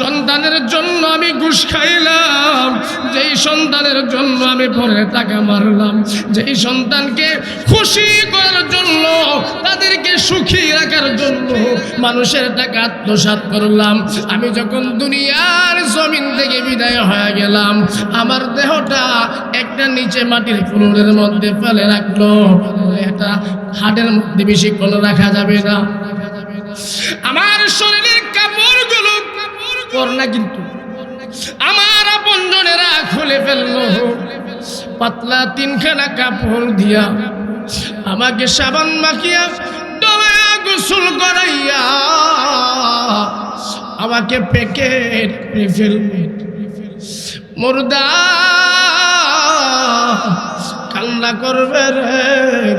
সন্তানের জন্য আমি ঘুষ খাইলাম। যেই সন্তানের জন্য আমি পরে টাকা মারলাম, যেই সন্তানকে খুশি করার জন্য, তাদেরকে সুখী রাখার জন্য মানুষের টাকা আত্মসাৎ করলাম। আমি যখন দুনিয়ার জমিন থেকে বিদায় হয়ে গেলাম, আমার দেহটা একটা নিচে মাটির ফুলের মধ্যে ফেলে রাখল। এটা হাটের মধ্যে বেশি বেশিক্ষণ রাখা যাবে না। আমার কাপড়গুলো পর না কিন্তু। আমার আপনজনেরা খুলে ফেলল। পাতলা তিনখানা কাপড় দিয়া আমাকে সাবান মাখিয়া গোসল করাইয়া আমাকে প্যাকেট ফেলবে মুর্দা, কান্না করবে রে,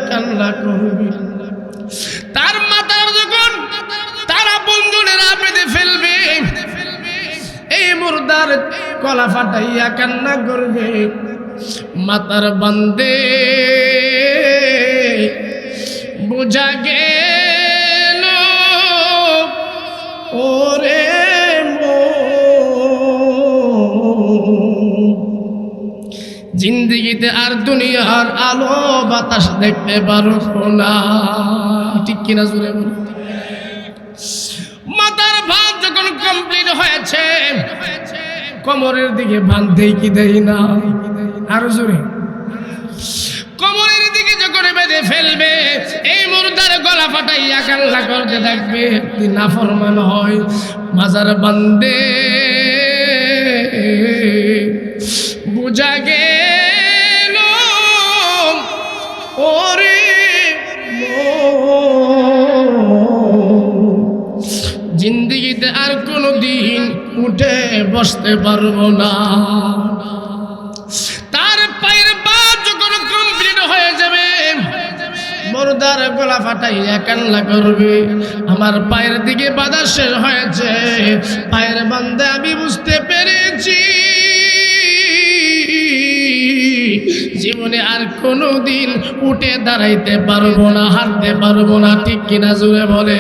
কান্না করবে। তার মাথার যখন তারা বন্ধুরা বেঁধে ফেলবে মুর্দার কলা ফাটাইয়া কান্না করবে। মাতার বান্দে, বোঝা গেল, ওরে। জিন্দিগিতে আর দুনিয়ার আলো বাতাস দেখতে পারো না। ঠিক কিনা জুড়ে বলো? যখন কমপ্লিট হয়েছে। কোমরের দিকে বাঁধতেই কি দেই না? আরও জোরে। কোমরের দিকে যখন বেঁধে ফেলবে, এই মুর্দার গলা ফাটাইয়া কান্না করতে থাকবে না ফরমান হয়, মাজার বান্দে, বুঝা গেল বসতে পারব না। তার পায়ের পা যখন কমপ্লিট হয়ে যাবে, মরদার গলা ফাটাইয়া কান্না করবে। আমার পায়ের দিকে বাধা শেষ হয়েছে। পায়ের বান্ধে আমি বুঝতে পেরেছি। জীবনে আর কোনো দিন উঠে দাঁড়াইতে পারব না, হাঁটতে পারব না, ঠিক কিনা জুড়ে বলে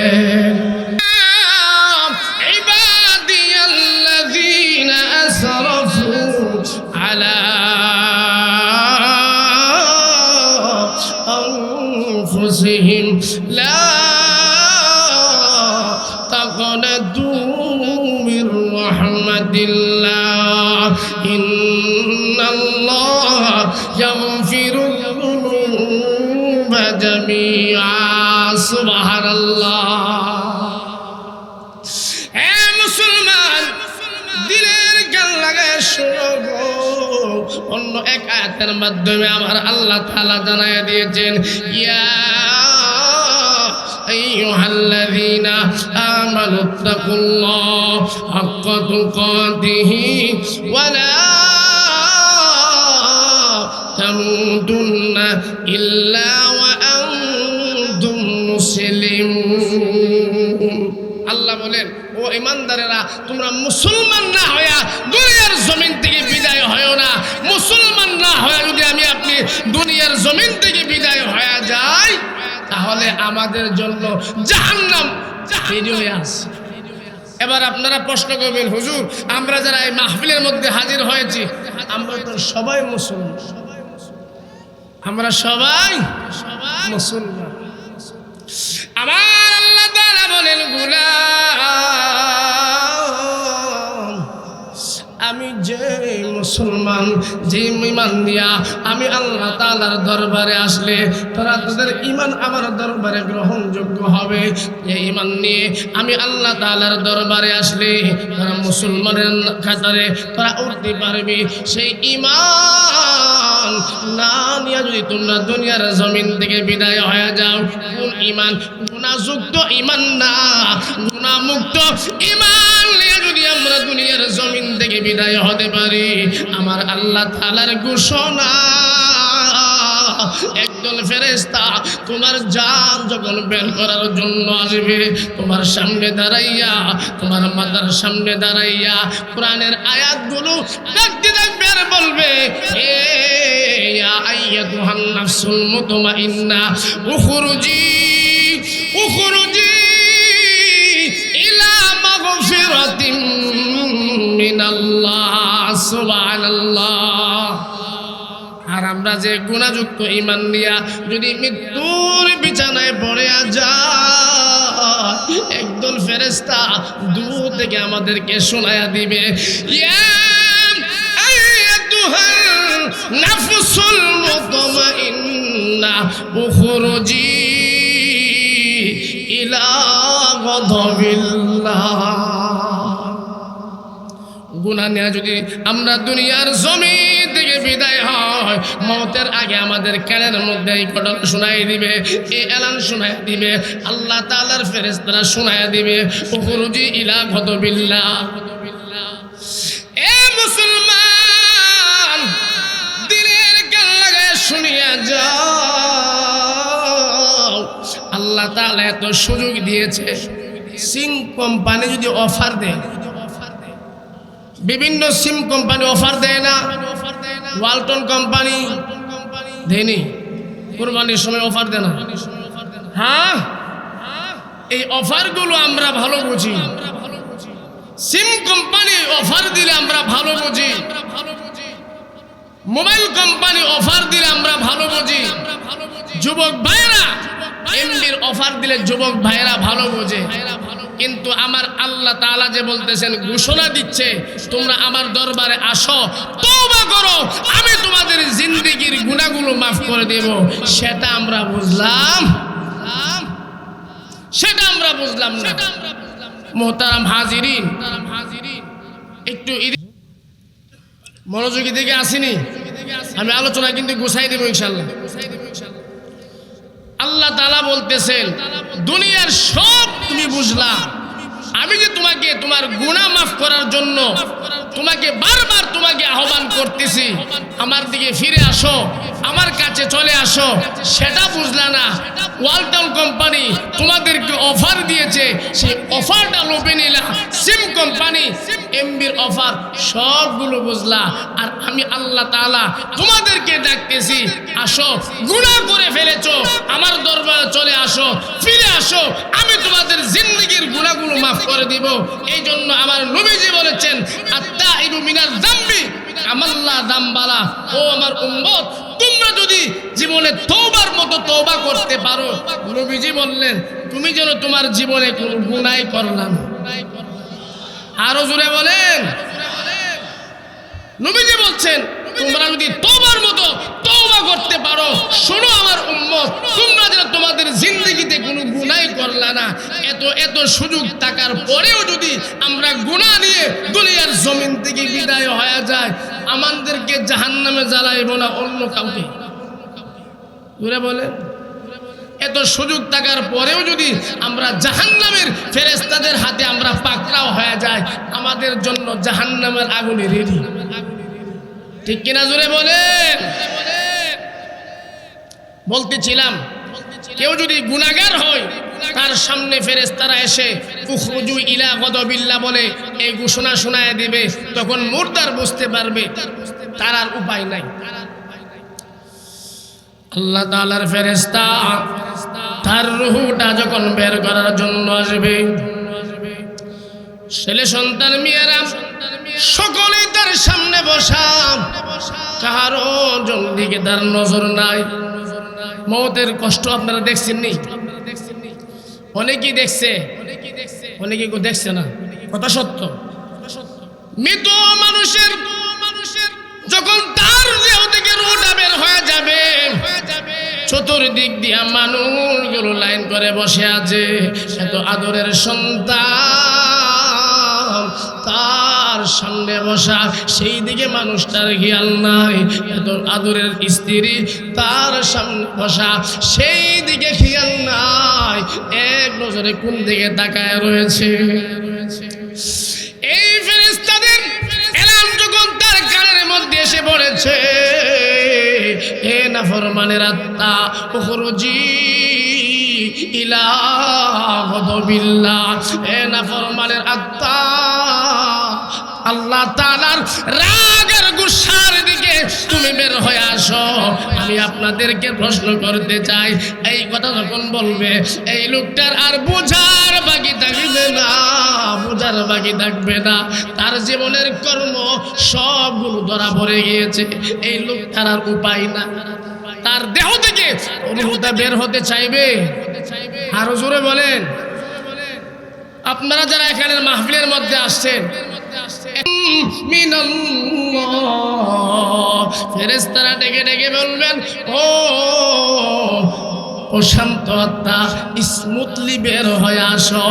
أنفسهم لا تقنطوا من رحمة الله إن الله يغفر الذنوب جميعا سبحان الله হে মুসলমান দিলের গান লাগায় শোনো গো। অন্য এক আয়াতের মাধ্যমে আমার আল্লাহ তাআলা জানায় দিয়েছেন ইয়া أيها الذين آمنوا اتقوا الله حق تقاته ولا تموتن إلا وأنتم مسلمون আল্লাহ বলেন ও ইমানদারেরা তোমরা মুসলমান আমাদের জন্য জাহান্নাম। আছে এবার আপনারা প্রশ্ন করবেন হুজুর আমরা যারা এই মাহফিলের মধ্যে হাজির হয়েছি আমরা তো সবাই মুসলমান। আমরা সবাই মুসলমান। আমার আল্লাহ তাআলা বলেন গুলাম মুসলমান, যে ইমান দিয়া আমি আল্লাহ তাআলার দরবারে আসলে তারা তাদের ইমান আমার দরবারে গ্রহণযোগ্য হবে। এই ইমান নিয়ে আমি আল্লাহ তাআলার দরবারে আসলে তারা মুসলমানের খাতারে তারা উঠতে পারবে। সেই ইমান না নিয়ে যদি তোমরা দুনিয়ার জমিন থেকে বিদায় হয়ে যাও, কোন ইমান? গুণাযুক্ত ইমান না গুণামুক্ত ইমান নিয়ে যদি আমরা দুনিয়ার জমিন থেকে বিদায় হতে পারি। আমার আল্লাহ তালার ঘোষণা, একদল ফেরেস্তা তোমার জান যখন বের করার জন্য আসবে, তোমার সামনে দাঁড়াইয়া, তোমার মাথার সামনে দাঁড়াইয়া কোরআনের আয়াতগুলো দেখতে দেখবে আর বলবে, এ ইলা আর আমরা যে গুণাযুক্ত ইমান নিয়া যদি মৃত্যুর বিছানায় পড়ে যায় একদল ফেরেস্তা দূর থেকে আমাদেরকে শোনায়া দিবে, ইয়া নাফসুল মুতমাইন্না, উখরুজি ইলা গদবিল্লাহ। গুণা নেওয়া যদি আমরা দুনিয়ার জমি থেকে বিদায় হয় মতের আগে আমাদের কানের মধ্যে এই ঘটনা শোনাই দিবে, এই এলান শোনাই দিবে, আল্লাহ তালার ফেরেস্তারা শোনাই দিবে, উখরুজি ইলা গদবিল্লা। এ শুনিয়া আল্লাহ তাআলা এত সুযোগ দিয়েছে, সিং কোম্পানি যদি অফার দেয় বিভিন্ন সিম কোম্পানি অফার দেয় না। ওয়ালটন কোম্পানি দেয়নি। কোরবানির সময় অফার দেয় না। হ্যাঁ? এই অফারগুলো আমরা ভালো বুঝি। সিম কোম্পানি অফার দিলে আমরা ভালো বুঝি। মোবাইল কোম্পানি অফার দিলে আমরা ভালো বুঝি। যুবক ভাইরা এমবির অফার দিলে যুবক ভাইরা ভালো বোঝে। কিন্তু আমার আল্লাহ তালা যে বলতেছেন, ঘোষণা দিচ্ছে, তোমরা আমার দরবারে আসো, তওবা করো, আমি তোমাদের জিন্দেগির গুনাহগুলো মাফ করে দেব। সেটা আমরা বুঝলাম। সেটা আমরা বুঝলাম না। মোহতারাম হাজিরিন, একটু মনোযোগী দিকে আসিনি? আমি আলোচনা কিন্তু গুছাই দেবো ইনশাল্লাহ আল্লাহ তালা বলতেছেন, দুনিয়ার সব তুমি বুঝলা। আমি যে তোমাকে তোমার গুণা মাফ করার জন্য তোমাকে বারবার তোমাকে আহ্বান করতেছি, আমার দিকে ফিরে আসো, আমার কাছে চলে আসো, সেটা বুঝলা না। ওয়ালটন কোম্পানি তোমাদেরকে অফার দিয়েছে, সেই অফারটা লোভে কোম্পানি এমবির অফার সবগুলো বুঝলা। আর আমি আল্লাহ তাআলা তোমাদেরকে ডাকতেছি, আসো, গুনাহ করে ফেলেছো, আমার দরবারে চলে আসো, ফিরে আসো, আমি তোমাদের জিন্দগির গুনাহগুলো মাফ করে দিব। এই জন্য আমার নবীজি বলেছেন আত্মা ইবু মিনার জাম্বি আমাল্লা দামবালা। ও আমার উম্মত, তোমরা যদি জীবনে তওবার মতো তওবা করতে পারো, নবীজি বললেন, তুমি যেন তোমার জীবনে কোনো গুনাহ করলা না। আরও জোরে বলেন। নবীজি বলছেন, তোমরা যদি তোবার মতো তওবা করতে পারো, শোনো আমার উম্মত, তোমরা যেন তোমাদের জিন্দগিতে কোনো গুনাহ করলা না। এত এত সুযোগ থাকার পরেও যদি আমরা গুনাহ নিয়ে দুনিয়ার জমিন থেকে বিদায় হয়ে যায় আমাদেরকে জাহান্নামে জ্বালাইব না অন্য কাউকে। ঘুরে বলে এত সুযোগ থাকার পরেও যদি আমরা জাহান্নামের ফেরেস্তাদের হাতে আমরা পাকড়াও হয়ে যায় আমাদের জন্য জাহান্নামের আগুনে রেডি ঠিক কিনা জোরে বলেন? বলতেছিলাম, কেউ যদি গুনাগার হয়, তার সামনে ফেরেস্তারা এসে, উখরুজু ইলা গদবিল্লা বলে এই ঘোষণা শোনায় দিবে, তখন মুর্দার বুঝতে পারবে, তার আর উপায় নাই। আল্লাহ তাআলার ফেরেস্তা তার রুহুটা যখন বের করার জন্য আসবে, ছেলে সন্তান মেয়েরা সকলেই তার সামনে বসা। কাহারও জন দিকে তার নজর নাই। মৌতের কষ্ট আপনারা দেখছেন নি অনেকেই দেখছে অনেকে দেখছে না। কথা সত্য। মৃত মানুষের যখন চতুর্দিক দিয়া মানুষগুলো লাইন করে বসে আছে। এত আদরের সন্তান তার সামনে বসা, সেই দিকে মানুষটার খেয়াল নাই। এত আদরের স্ত্রী তার সামনে বসা, সেই দিকে খেয়াল নাই। এক নজরে কোন দিকে তাকায় রয়েছে? এই ফেরেস্তাদের এলাম যখন তার কানের মধ্যে এসে পড়েছে এ নাফরমানের আত্মা উখরুজি ইলা গদবিল্লাহ এ নাফরমানের আত্মা আল্লাহ তাআলার রাগের গুসার দিকে তুমি বের হয়ে আসো। আমি আপনাদেরকে প্রশ্ন করতে চাই, এই কথা যখন বলবে, এই লোকটার আর বোঝার বাকি থাকবে না। বোঝার বাকি থাকবে না। তার জীবনের কর্ম সবগুলো ধরা পড়ে গিয়েছে। এই লোকটার আর উপায় না। তার দেহ থেকে রুহুটা বের হতে চাইবে। আরও জোরে বলেন। আপনারা যারা এখানে মাহফিলের মধ্যে আসছেন ফেরেস্তারা ডেকে ডেকে বলবেন, ও ও শান্ত আত্মা স্মুথলি বের হয়ে আসো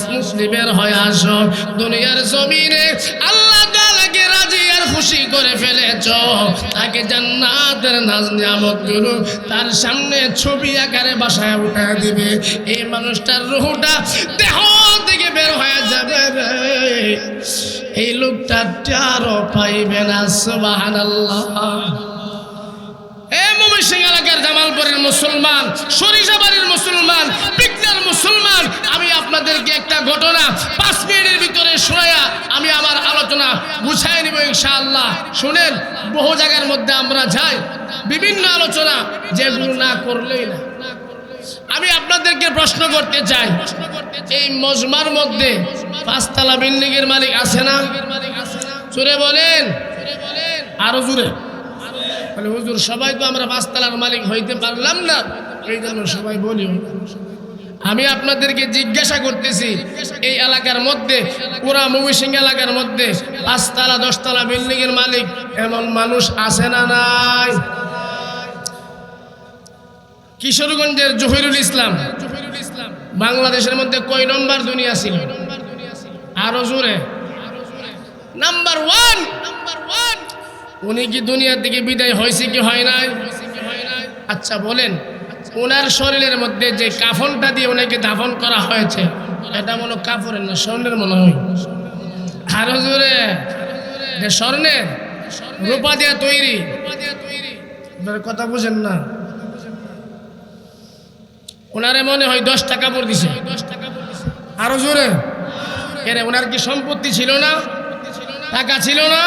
স্মুথলি বের হয়ে আসো দুনিয়ার জমিনে আল্লাহ তাআলাকে রাজি আর খুশি করে ফেলেছ। তাকে জান্নাতের নাজ নিয়ামতগুলো তার সামনে ছবি আকারে বাসায় উঠায় দিবে। এই মানুষটার রুহটা দেহ থেকে বের হয়ে যাবে এই লোকটা চারও পাইবে না, সুবহানাল্লাহ। এ ময়মনসিং এলাকার জামালপুরের মুসলমান সরিষাবাড়ির মুসলমান মুসলমান, আমি আপনাদেরকে একটা ঘটনা পাঁচ ভিতরে শোনায়া আমি আমার আলোচনা গুছাই নিব ইনশাআল্লাহ। শুনেন, বহু জায়গার মধ্যে আমরা যাই, বিভিন্ন আলোচনা যেগুলো না করলেই আমি আপনাদেরকে প্রশ্ন করতে চাই, এই মজমার মধ্যে পাঁচতলা বিল্ডিং এর মালিক আছে না? জুড়ে বলেন, আরও জুড়ে বলে, হুজুর, সবাই তো আমরা পাঁচতলার মালিক হইতে পারলাম না। এই জন্য সবাই বলি আমি আপনাদেরকে জিজ্ঞাসা করতেছি, এই এলাকার মধ্যে, পুরা ময়মনসিং এলাকার মধ্যে পাঁচতলা দশতলা বিল্ডিং এর মালিক এমন মানুষ আছে না নাই? কিশোরগঞ্জের জহিরুল ইসলাম, বাংলাদেশের মধ্যে কয় নম্বর দুনিয়া ছিল? আরও জোরে। নাম্বার ওয়ান নাম্বার ওয়ান উনি কি দুনিয়া থেকে বিদায় হয়েছে কি হয় নাই? আচ্ছা বলেন ওনার শরীরের মধ্যে যে কাফনটা দিয়ে ওনাকে দাফন করা হয়েছে, এটা মনে কাপড়ের না স্বর্ণের মনে হয়? আরও জোরে স্বর্ণের? রূপা দিয়া তৈরি। কথা বুঝেন না। ওনারে মনে হয় দশ টাকা পর দিছে। আরও জোরে। ওনার কি সম্পত্তি ছিল না? টাকা ছিল না?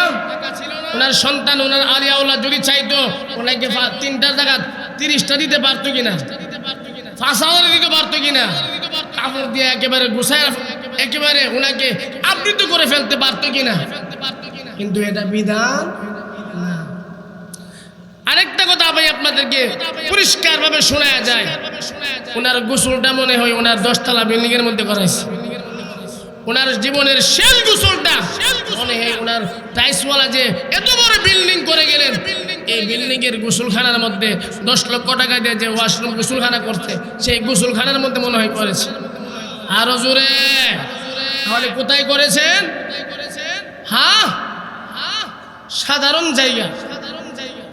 ওনার সন্তান, ওনার আলিয়াউল্লাহ যদি চাইতো, ওনাকে তিনটা জায়গা তিরিশটা দিতে পারতো কিনা? হাজার দিতে পারতো কিনা? কাপড় দিয়ে একেবারে গুছায়, একেবারে ওনাকে আবৃত করে ফেলতে পারতো কিনা? কিন্তু এটা বিধান আরেকটা কথা ভাই আপনাদেরকে পরিষ্কার ভাবে শোনা যায়। ওনার গোসলটা মনে হয় ওনার দশতলা বিল্ডিং এর মধ্যে করাইছে। ওনার জীবনের শেষ গোসলটা টাইসওয়ালা যে এত বড় বিল্ডিং করে গেলেন, এই বিল্ডিং এর গোসলখানার মধ্যে দশ লক্ষ টাকা দিয়ে যে ওয়াশরুম গোসলখানা করতে সেই গোসলখানার মধ্যে মনে হয় করেছে। আরও জোরে। তাহলে কোথায় করেছেন? হ্যাঁ? সাধারণ জায়গা।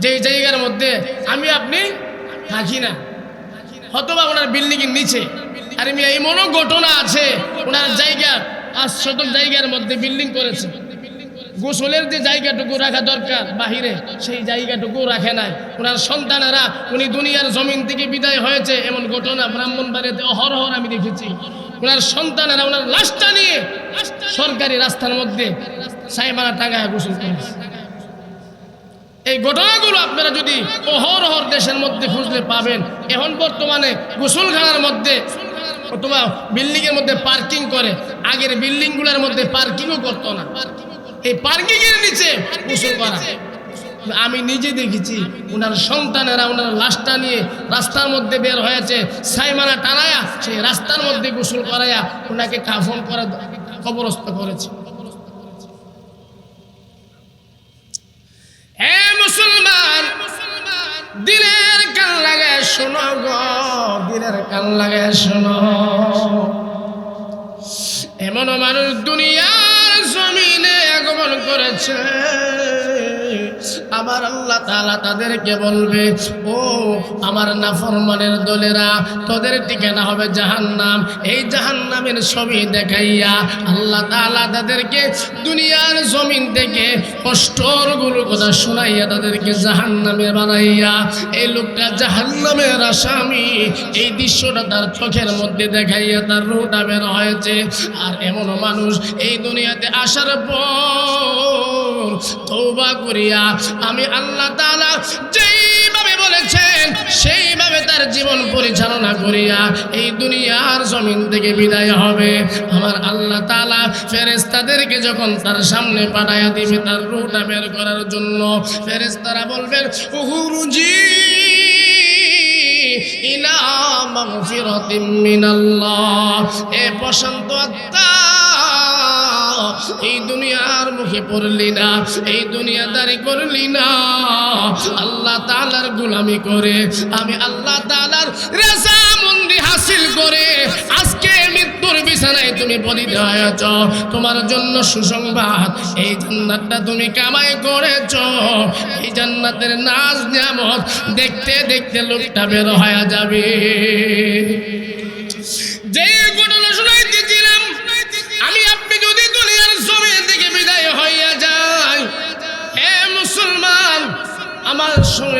যেই জায়গার মধ্যে আমি আপনি থাকি না। হয়তোবা ওনার বিল্ডিং এর নিচে। আর এমনও ঘটনা আছে, ওনার জায়গা, পাঁচ শতক জায়গার মধ্যে বিল্ডিং করেছে। গোসলের যে জায়গাটুকু রাখা দরকার, বাহিরে সেই জায়গাটুকু রাখে নাই। ওনার সন্তানেরা, উনি দুনিয়ার জমিন থেকে বিদায় হয়েছে, এমন ঘটনা ব্রাহ্মণবাড়িতে অহরহর আমি দেখেছি। ওনার সন্তানেরা, ওনার লাশটা নিয়ে সরকারি রাস্তার মধ্যে সাইমানা টাঙ্গায় গোসল করেছে। এই ঘটনাগুলো আপনারা যদি অহরহর দেশের মধ্যে খুঁজলে পাবেন, এখন বর্তমানে গোসলখানার মধ্যে অথবা বিল্ডিং এর মধ্যে পার্কিং করে, আগের বিল্ডিংগুলোর মধ্যে পার্কিংও করতো না। এই পার্কিং এর নিচে গোসল করা। আমি নিজে দেখেছি ওনার সন্তানেরা ওনার লাশটা নিয়ে রাস্তার মধ্যে বের হয়েছে সাইমানা টানায়া সেই রাস্তার মধ্যে গোসল করাইয়া ওনাকে কাফন করা কবরস্থ করেছে। মুসলমান দিলের কান লাগে শোনো গো দিলের কান লাগে শোনো। এমন মানুষ আগমন করেছে। আমার আল্লাহ তাআলা তাদেরকে বলবে, ও আমার নাফরমানের দলেরা, তোদের ঠিকানা হবে জাহান্নাম। এই জাহান্নামের ছবি দেখাইয়া আল্লাহ তাআলা তাদেরকে দুনিয়ার জমিন থেকে কষ্টরগুলো কথা শোনাইয়া তাদেরকে জাহান্নামে বানাইয়া এই লোকটা জাহান্নামের আসামি। এই দৃশ্যটা তার চোখের মধ্যে দেখাইয়া তার রুটা বের হয়েছে। আর এমন মানুষ এই দুনিয়াতে আসার পর তৌবা করিয়া আমি আল্লাহ তাআলা যেইভাবে বলেছে তার জীবন পরিচালনা করিয়া এই দুনিয়ার জমিন থেকে বিদায় হবে। আমার আল্লাহ তালা ফেরেস্তাদেরকে যখন তার সামনে পাঠাইয়া দিবে, তার রুটা বের করার জন্য ফেরেস্তারা বলবেন, উহুরুজি ইলা মাগফিরাতিম মিনাল্লাহ। এ প্রশান্ত আত্মা এই দুনিয়ার মুখে পড়লি না, এই দুনিয়াদারি করলি না। আল্লাহ তালার গুলামি করে, আমি আল্লাহ তালার রেজা হাসিল করে, আজকে মৃত্যুর বিছানায় তুমি পদিত হয়েছ। তোমার জন্য সুসংবাদ, এই জান্নাতটা তুমি কামাই করেছ। এই জান্নাতের নাচ নিয়ামত দেখতে দেখতে লোকটা বের হয়ে যাবে।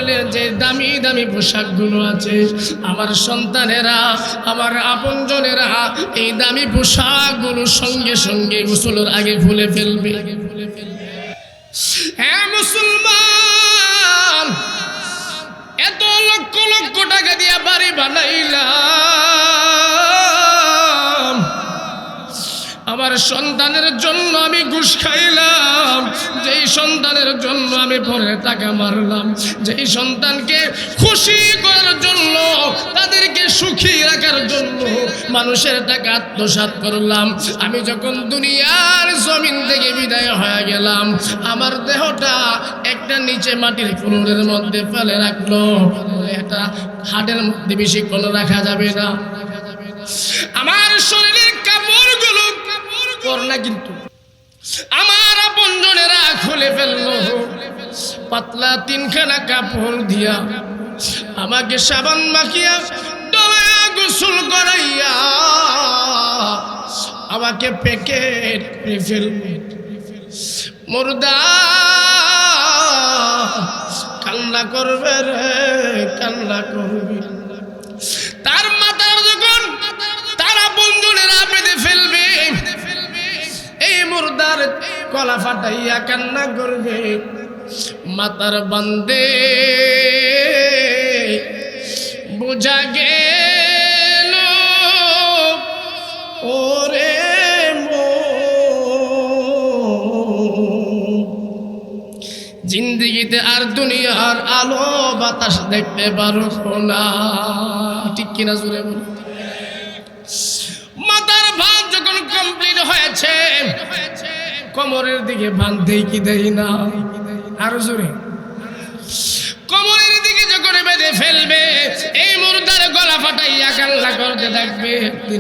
শরীরে যে দামি দামি পোশাকগুলো আছে, আমার সন্তানেরা, আমার আপনজনেরা এই দামি পোশাকগুলো সঙ্গে সঙ্গে গোসলের আগে ভুলে ফেলবে। হ্যাঁ মুসলমান, এত লক্ষ লক্ষ টাকা দিয়ে বাড়ি বানাইলাম। আমার সন্তানের জন্য আমি ঘুষ খাইলাম। যেই সন্তানের জন্য আমি পরে টাকা মারলাম, যেই সন্তানকে খুশি করার জন্য, তাদেরকে সুখী রাখার জন্য মানুষের টাকা আত্মসাৎ করলাম। আমি যখন দুনিয়ার জমিন থেকে বিদায় হয়ে গেলাম, আমার দেহটা একটা নিচে মাটির ফুলের মধ্যে ফেলে রাখল। এটা হাটের মধ্যে বেশি বেশিক্ষণ রাখা যাবে না। আমার শরীরের কাপড়গুলো কাপড় না কিন্তু আমার আপনজনেরা খুলে ফেলল। পাতলা তিনখানা কাপড় দিয়া আমাকে সাবান মাখিয়া গোসল করাইয়া আমাকে প্যাকেট করে ফেলবে মুর্দা, কান্না করবে রে, কান্না করবে। তার মাথার যখন তারা বন্ধুরা বেঁধে ফেলবে মুর্দার কলা ফাটাইয়া কান্না করবে। মাতার বান্দে, বোঝা গেল, ওরে জিন্দিগিতে আর দুনিয়ার আলো বাতাস দেখতে পারো না। ঠিক কিনা জুড়ে বল। মাথার ভাত যখন কমপ্লিট হয়েছে কোমরের দিকে দেই কি দেই না? আরও জোরে। কোমরের দিকে যখন বেঁধে ফেলবে, এই মুর্দার গলা ফাটাইয়া কান্না করতে থাকবে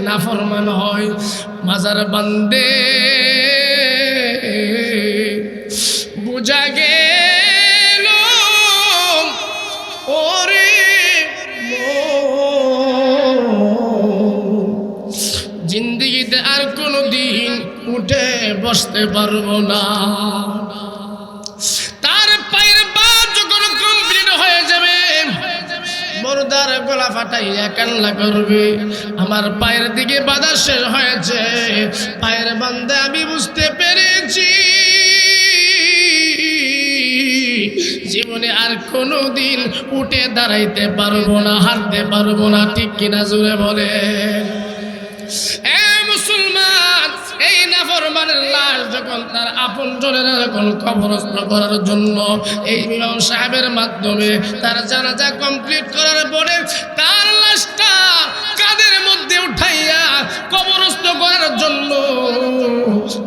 না ফরমান হয়, মাজার বান্দে, বুঝা গেল বসতে পারব না। তার পায়ের পা যখন কমপ্লিট হয়ে যাবে বড়দার গলা ফাটাইয়া কান্না করবে। আমার পায়ের দিকে বাধা শেষ হয়েছে। পায়ের বান্ধে আমি বুঝতে পেরেছি। জীবনে আর কোনো দিন উঠে দাঁড়াইতে পারব না, হাঁটতে পারব না, ঠিক কিনা জুড়ে বলে আপন এই তার লাশটা কাদের মধ্যে উঠাইয়া কবরস্থ করার জন্য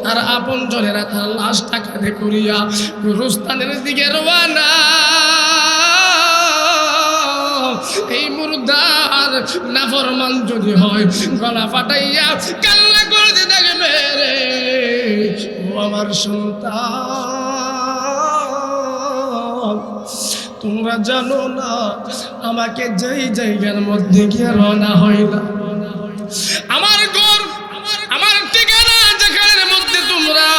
তার আপন জনেরা তার লাশটা কাঁধে করিয়া গুরুস্থানের দিকে রওয়ানা এই মুর্দার নাফরমান যদি হয়, গলা ফাটাইয়া কান্না সন্তান। তোমরা জানো না, আমাকে যেই জায়গার মধ্যে গিয়ে রওনা হইলা। আমার ঘর, আমার ঠিকানা যেখানের মধ্যে তোমরা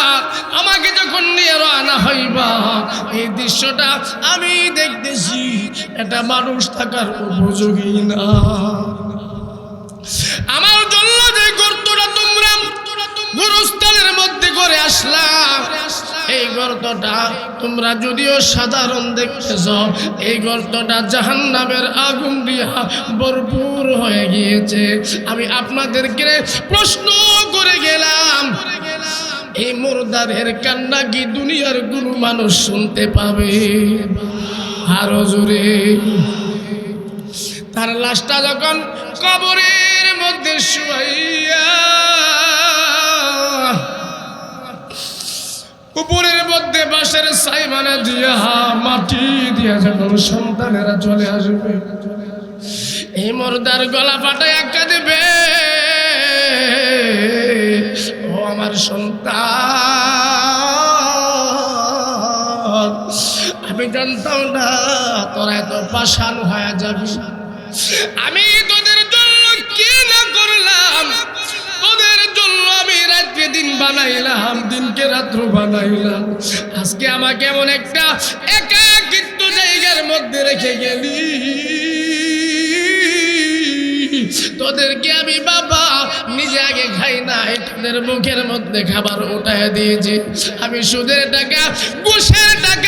আমাকে যখন নিয়ে রওনা হইবা, এই দৃশ্যটা আমি দেখতেছি। এটা মানুষ থাকার উপযোগী না। আমার জন্য গুরুস্থানের মধ্যে করে আসলাম। এই গর্তটা তোমরা যদিও সাধারণ দেখতেছ, এই গর্তটা জাহান্নামের আগুন দিয়া ভরপুর হয়ে গিয়েছে। আমি আপনাদেরকে প্রশ্ন করে গেলাম, এই মুর্দারের কান্না কি দুনিয়ার কোনো মানুষ শুনতে পাবে? আরও জোরে। তার লাশটা যখন কবরের মধ্যে শুয়াইয়া উপরের মধ্যে বাঁশের সাইমানা দিয়া মাটি দিয়া যখন সন্তানেরা চলে আসবে। এই মর্দার গলা ফাটা একা দেবে ও আমার সন্তান, আমি জানতাম না, তোরা এত পাশান হয়ে যাবি। আমি দিন বানাইলাম, দিনকে রাত্র বানাইলাম। আজকে আমাকে এমন একটা একাকিত্ব জায়গার মধ্যে রেখে গেলি। তোদেরকে আমি বাবা নিজে আগে খাই না তোদের মুখের মধ্যে খাবার উঠায় দিয়েছি। আমি সুদের টাকা, ঘুষের টাকা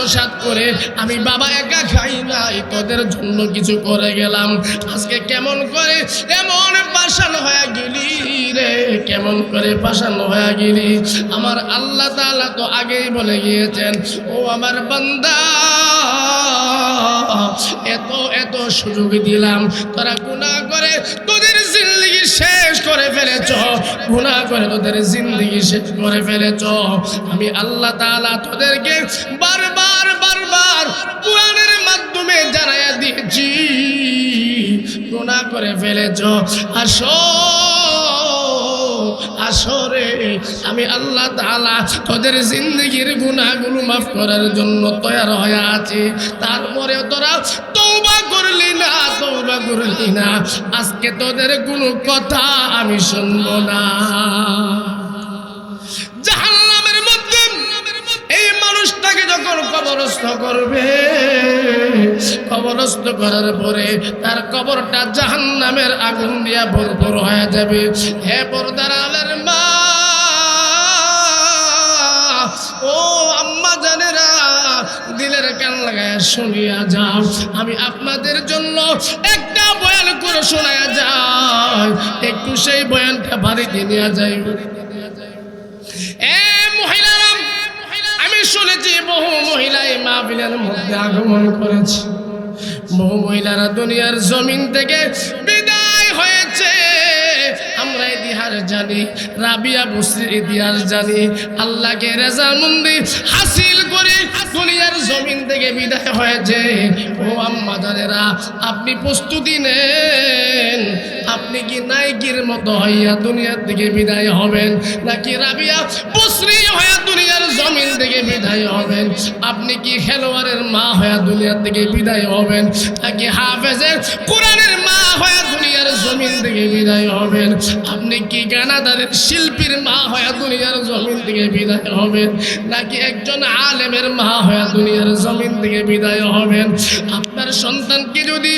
মাল আত্মসাৎ করে আমি বাবা একা খাই নাই, তোদের জন্য কিছু করে গেলাম। আজকে কেমন করে, এমন পাশান হয়ে গেলি রে, কেমন করে পাশান হয়ে গেলি। আমার আল্লাহ তাআলা তো আগেই বলে গিয়েছেন, ও আমার বান্দা, এত এত সুযোগ দিলাম, তোরা গুণা করে তোদের জিন্দগি শেষ করে ফেলেছ গুণা করে তোদের জিন্দগি শেষ করে ফেলেছ। আমি আল্লাহ তাআলা তোদেরকে বারবার মাধ্যমে জানাইয়া দিয়েছি। গুণা করে ফেলেছ। আসো আসরে আমি আল্লাহ তালা তোদের জিন্দগির গুনাহগুলো মাফ করার জন্য তৈরি হয়ে আছে। তারপরে তোরা তওবা করলি না তৌবা করলি না। আজকে তোদের কোনো কথা আমি শুনব না। কবরস্থ করবে। কবরস্থ করার পরে তার কবরটা জাহান নামের আগুন দিয়া ভরপুর হয়ে যাবে। হে পর্দার আলের মা, ও আম্মা জানেরা, দিলের কান লাগায় শুনিয়া যাও। আমি আপনাদের জন্য একটা বয়ান করে শোনায়া যাই। একটু সেই বয়ানটা বাড়িতে নিয়ে যাই। মহিলা এই মাহফিলের মধ্যে আগমন করেছে। বহু মহিলারা দুনিয়ার জমিন থেকে বিদায় হয়েছে। আমরা ইতিহাস জানি, রাবিয়া বসরির ইতিহাস জানি। আল্লাহকে রেজামন্দি হাসিল করে দুনিয়ার জমিন থেকে বিদায় হয়েছে। ও আম্মা জানেরা, আপনি প্রস্তুতি নেন। আপনি কি নাইকির মতো হইয়া দুনিয়ার থেকে বিদায় হবেন, নাকি রাবিয়া বসরি হইয়া দুনিয়ার জমিন থেকে বিদায় হবেন? আপনি কি খেলোয়াড়ের মা হইয়া দুনিয়ার থেকে বিদায় হবেন, নাকি হাফেজের কোরআনের মা হইয়া দুনিয়ার জমিন থেকে বিদায় হবেন? আপনি কি গানাদারের শিল্পীর মা হইয়া দুনিয়ার জমিন থেকে বিদায় হবেন, নাকি একজন আলেমের মা হইয়া দুনিয়ার জমিন থেকে বিদায় হবেন। আপনার সন্তানকে যদি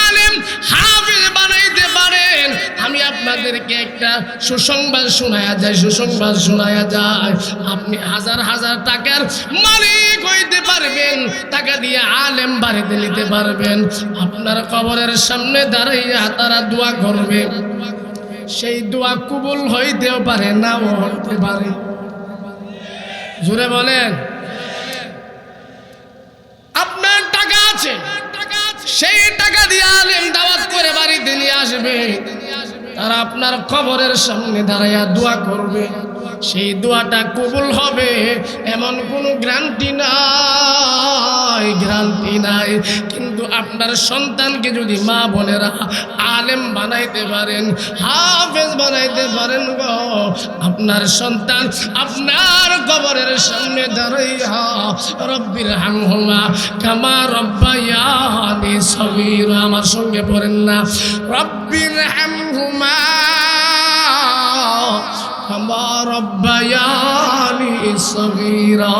আলেম, হাফিজ বানাইতে পারেন, আমি আপনাদেরকে একটা সুসংবাদ শোনায়া যায় সুসংবাদ শোনায়া যায় আপনি হাজার হাজার টাকার মালিক হইতে পারবেন, টাকা দিয়ে আলেম বাড়িতে নিতে পারবেন। আপনার কবরের সামনে দাঁড়াইয়া তারা দোয়া করবে। সেই দোয়া কবুল হইতেও পারে, নাও হইতে পারে। জুড়ে বলেন। আসবে তারা আপনার কবরের সামনে দাঁড়াইয়া দোয়া করবে। সেই দোয়াটা কবুল হবে। এমন কোনো গ্যারান্টি নাই গ্যারান্টি নাই। কিন্তু আপনার সন্তানকে যদি মা বোনেরা আলেম বানাইতে পারেন, হাফেজ বানাইতে পারেন গো, আপনার সন্তান আপনার কবরের সামনে দাঁড়াইয়া রব্বির হামহুমা কামা রব্বায়ানি সগীরা, আমার সঙ্গে পড়েন না। রব্বির হামহুমা কামা রব্বায়ানি সগীরা।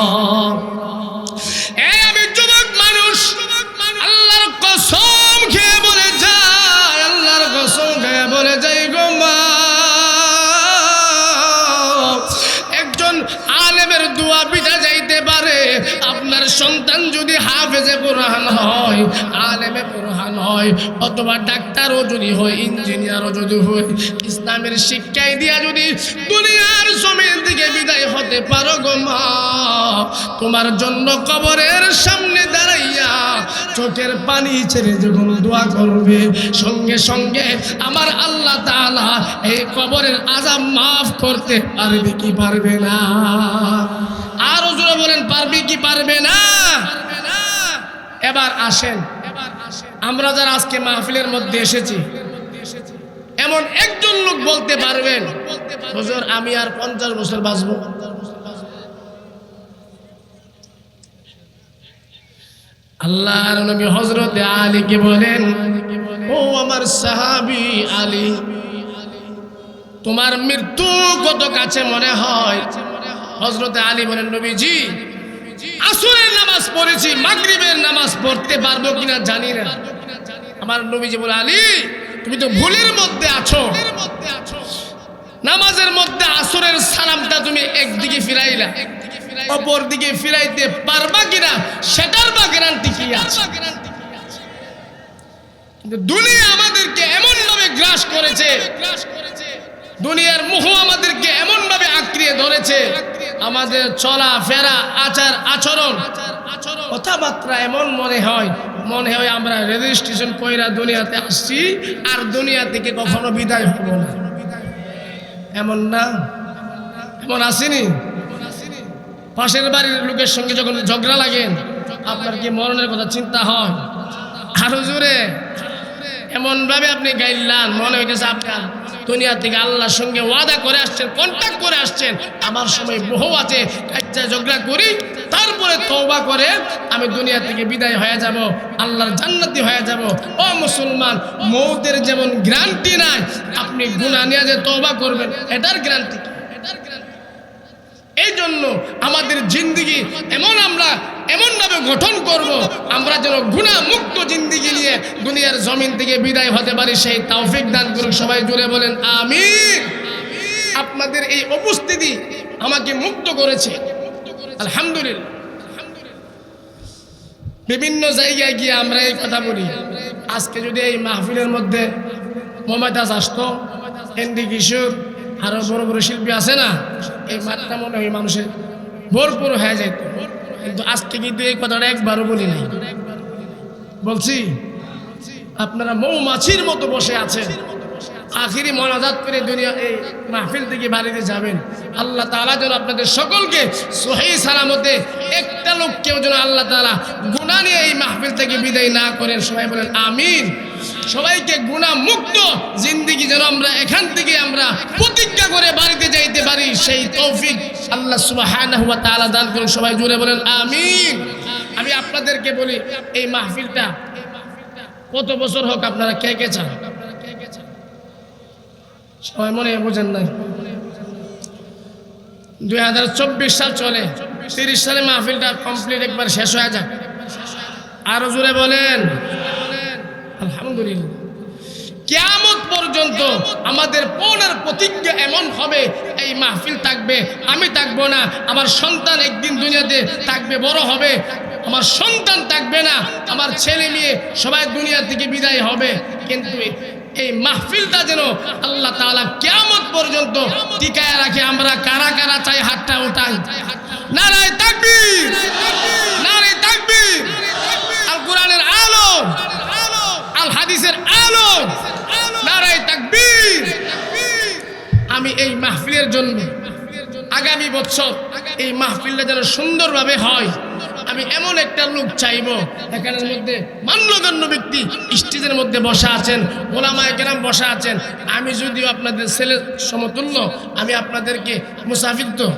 এই আমি যুবক মানুষ, আল্লাহর কসম খেয়ে বলে যায় আল্লাহর কসম খেয়ে বলে যাই গো মা। একজন হাফেজে কোরআন হয়, আলেমে কোরআন হয়, অথবা ডাক্তারও যদি হয়, ইঞ্জিনিয়ারও যদি হয়, ইসলামের শিক্ষায় দিয়া যদি দুনিয়ার জমির দিকে বিদায় হতে পারো গো মা, তোমার জন্য কবরের সামনে দাঁড়াইয়া চোখের পানি ছেড়ে যখন দোয়া করবে, সঙ্গে সঙ্গে আমার আল্লাহ তাআলা এই কবরের আজাব মাফ করতে পারবে কি পারবে না? আরও জোরে বলেন, পারবে কি পারবে না? এবার আসেন। আমরা যারা আজকে মাহফিলের মধ্যে এসেছি, এমন একজন লোক বলতে পারবেন, হুজুর, আমি আর পঞ্চাশ বছর বাঁচবো। আল্লাহর নবী হজরতে আলীকে বলেন, ও আমার সাহাবি আলী, তোমার মৃত্যু কত কাছে মনে হয়? হজরতে আলী বলেন, নবীজি, আসরের নামাজ পড়েছি, মাগরিবের নামাজ পড়তে পারব কিনা জানি না। আমার নবীজি বলে, আলী, তুমি তো ভুলের মধ্যে আছো। নামাজের মধ্যে আসরের সালামটা তুমি একদিকে ফিরাইলা অপর দিকে ফিরাইতে পারবা কিনা সেটার বা গ্যারান্টি কি আছে? কিন্তু দুনিয়া আমাদেরকে এমন ভাবে গ্রাস করেছে দুনিয়ার মোহ আমাদেরকে এমন ভাবে আঁকড়িয়ে ধরেছে, আমাদের চলা, ফেরা, আচার, আচরণ, কথাবার্তা এমন মনে হয় মনে হয় আমরা রেজিস্ট্রেশন কইরা দুনিয়াতে আসছি, আর দুনিয়া থেকে কখনো বিদায় হব না। এমন না? এমন আসেনি? পাশের বাড়ির লোকের সঙ্গে যখন ঝগড়া লাগেন আপনার কি মরণের কথা চিন্তা হয়? আরও জোরে। এমন ভাবে আপনি গাইলান মনে হইতেছে আপনি দুনিয়া থেকে আল্লাহর সঙ্গে ওয়াদা করে আসছেন কন্ট্যাক্ট করে আসছেন। আমার সময় বহু আছে একটা ঝগড়া করি, তারপরে তওবা করে আমি দুনিয়া থেকে বিদায় হয়ে যাব, আল্লাহর জান্নাতি হয়ে যাব। ও মুসলমান, মৌতের যেমন গ্যারান্টি নাই, আপনি গুনাহ নিয়ে যে তওবা করবেন, এটার গ্যারান্টি এই জন্য আমাদের জিন্দিগি এমন আমরা এমনভাবে গঠন করব, আমরা যেন গুণা মুক্ত জিন্দিগি নিয়ে দুনিয়ার জমিন থেকে বিদায় হতে পারি, সেই তৌফিক দান করুক সবাই জুড়ে বলেন আমি আপনাদের এই উপস্থিতি আমাকে মুক্ত করেছে। আলহামদুলিল্লাহ। বিভিন্ন জায়গায় গিয়ে আমরা এই কথা বলি। আজকে যদি এই মাহফিলের মধ্যে মমতাজ আসতো, এনডি কিশোর, আরও বড় বড় শিল্পী আছে না? এই মাঠটা মনে হয় মানুষের ভরপুর হয়ে যেত কিন্তু আজকে কিন্তু এই কথাটা একবারও বলি নাই। বলছি, আপনারা মৌমাছির মতো বসে আছেন। আখিরি মনাজাত করে দুনিয়া এই মাহফিল থেকে বাড়িতে যাবেন। আল্লাহ তাআলা যেন আপনাদের সকলকে সহি সালামতে একটা লোককেও যেন আল্লাহ তাআলা গুনাহ নিয়ে এই মাহফিল থেকে বিদায় না করেন। সবাই বলেন, আমিন। সবাইকে গুনাহ মুক্ত জিন্দিগি যেন আমরা এখান থেকে আমরা প্রতিজ্ঞা করে বাড়িতে যাইতে পারি, সেই তৌফিক আল্লাহ তাআলা দান করুন। সবাই জুড়ে বলেন, আমিন। আমি আপনাদেরকে বলি, এই মাহফিলটা কত বছর হোক আপনারা কে কে চান? সবাই মনে বোঝেন নাই। দুই হাজার চব্বিশ সাল চলে, তিরিশ সালে মাহফিলটা কমপ্লিট একবার শেষ হয়ে যাক। আরও জোরে বলেন। আলহামদুলিল্লাহ। কেয়ামত পর্যন্ত আমাদের পনেরো প্রতিজ্ঞা এমন হবে, এই মাহফিল থাকবে, আমি থাকব না, আমার সন্তান একদিন দুনিয়াতে থাকবে, বড় হবে, আমার সন্তান থাকবে না, আমার ছেলে মেয়ে সবাই দুনিয়া থেকে বিদায় হবে, কিন্তু এই মাহফিলটা যেন আল্লাহ তাআলা কেয়ামত পর্যন্ত টিকায় রাখে, আমরা কারা কারা চাই হাতটা উঠাই নারায় তাকবীর, নারায় থাকবি আল কোরআনের আলো আল হাদিসের আলো, নারায় তাকবীর। আমি এই মাহফিলের জন্য আগামী বছর এই মাহফিলটা যেন সুন্দরভাবে হয়। আমি এমন একটা লোক চাইব, এখানের মধ্যে মান্যগণ্য ব্যক্তি স্টেজের মধ্যে বসা আছেন, ওলামায় কেরাম বসা আছেন। আমি যদিও আপনাদের ছেলের সমতুল্য, আমি আপনাদেরকে মুসাফির তো।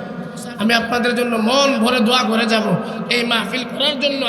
আমি আপনাদের জন্য মন ভরে দোয়া করে যাব। এই মাহফিল করার জন্য